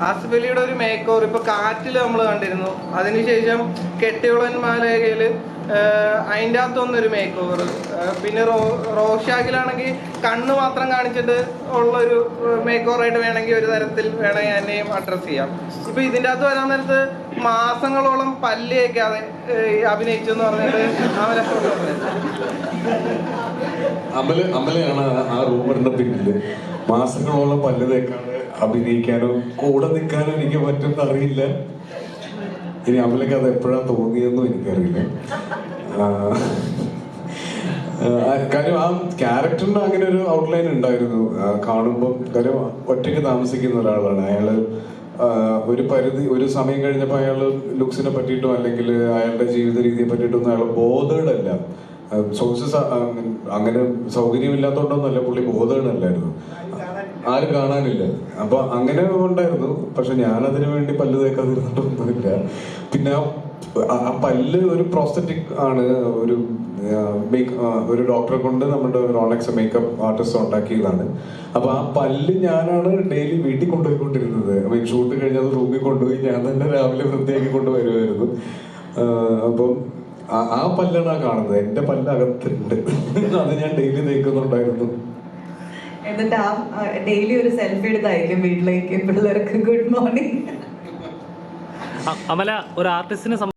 ആസിഫ് അലിയുടെ ഒരു make over ഇപ്പൊ കാറ്റിൽ നമ്മൾ കണ്ടിരുന്നു. അതിനുശേഷം കെട്ടിയുളന്മാലേഖയിൽ അതിന്റെ അകത്തൊന്നൊരു മേക്ക് പിന്നെ റോ റോഷാക്കിലാണെങ്കിൽ കണ്ണ് മാത്രം കാണിച്ചിട്ട് ഉള്ളൊരു മേക്ക് ഓവറായിട്ട് വേണമെങ്കിൽ ഒരു തരത്തിൽ വേണമെങ്കിൽ എന്നെയും അഡ്രസ്സ് ചെയ്യാം. ഇപ്പൊ ഇതിന്റെ അകത്ത് വരാൻ നേരത്ത് മാസങ്ങളോളം പല്ല് കേൾക്കാതെ അഭിനയിച്ചു എന്ന് പറഞ്ഞിട്ട് അവരെ അമൽ അമലയാണ് ആ- റൂമറിന്റെ പിന്നിൽ. മാസങ്ങളോളം പല്ല് തേക്കാതെ അഭിനയിക്കാനോ കൂടെ നിൽക്കാനോ എനിക്ക് പറ്റുന്ന അറിയില്ല. ഇനി അമലക്ക് അത് എപ്പോഴാ തോന്നിയെന്നും എനിക്കറിയില്ല. കാര്യം ആ ക്യാരക്ടറിന് അങ്ങനെ ഒരു ഔട്ട്ലൈൻ ഉണ്ടായിരുന്നു. കാണുമ്പോൾ കാര്യം ഒറ്റയ്ക്ക് താമസിക്കുന്ന ഒരാളാണ്. അയാൾ ഒരു പരിധി ഒരു സമയം കഴിഞ്ഞപ്പോൾ അയാൾ ലുക്സിനെ പറ്റിയിട്ടോ അല്ലെങ്കിൽ അയാളുടെ ജീവിത രീതിയെ പറ്റിയിട്ടൊന്നും അയാൾ ബോധേഡല്ല. സോഴ്സസ് അങ്ങനെ സൗകര്യമില്ലാത്തതുകൊണ്ടൊന്നല്ല പുള്ളി ബോധേഡ് അല്ലായിരുന്നു ആരും കാണാനില്ല. അപ്പൊ അങ്ങനെ ഉണ്ടായിരുന്നു. പക്ഷെ ഞാൻ അതിനു വേണ്ടി പല്ല് തേക്കാതിരുന്നിട്ടൊന്നുമില്ല പിന്നെ ആ- പല്ല് ഒരു പ്രോസ്തറ്റിക് ആണ്. ഒരു മേക്ക് ഒരു ഡോക്ടറെ കൊണ്ട് നമ്മുടെ റോളക്സ് മേക്കപ്പ് ആർട്ടിസ്റ്റ് ഉണ്ടാക്കിയതാണ് അപ്പൊ ആ പല്ല് ഞാനാണ് ഡെയിലി വീട്ടിൽ കൊണ്ടുപോയിക്കൊണ്ടിരുന്നത്. മീൻ ഷൂട്ട് കഴിഞ്ഞത് റൂമിൽ കൊണ്ടുപോയി ഞാൻ തന്നെ രാവിലെ വൃത്തിയാക്കി കൊണ്ടുവരുമായിരുന്നു. അപ്പം ആ- പല്ലാണ് കാണുന്നത്. എന്റെ പല്ല് അകത്തുണ്ട്. അത് ഞാൻ ഡെയിലി തേക്കുന്നുണ്ടായിരുന്നു. എന്നിട്ട് ആ ഡെയിലി ഒരു സെൽഫി എടുത്തായിരിക്കും വീട്ടിലേക്ക് പിള്ളേർക്ക് ഗുഡ് മോർണിംഗ് അമല ഒരു ആർട്ടിസ്റ്റിനെ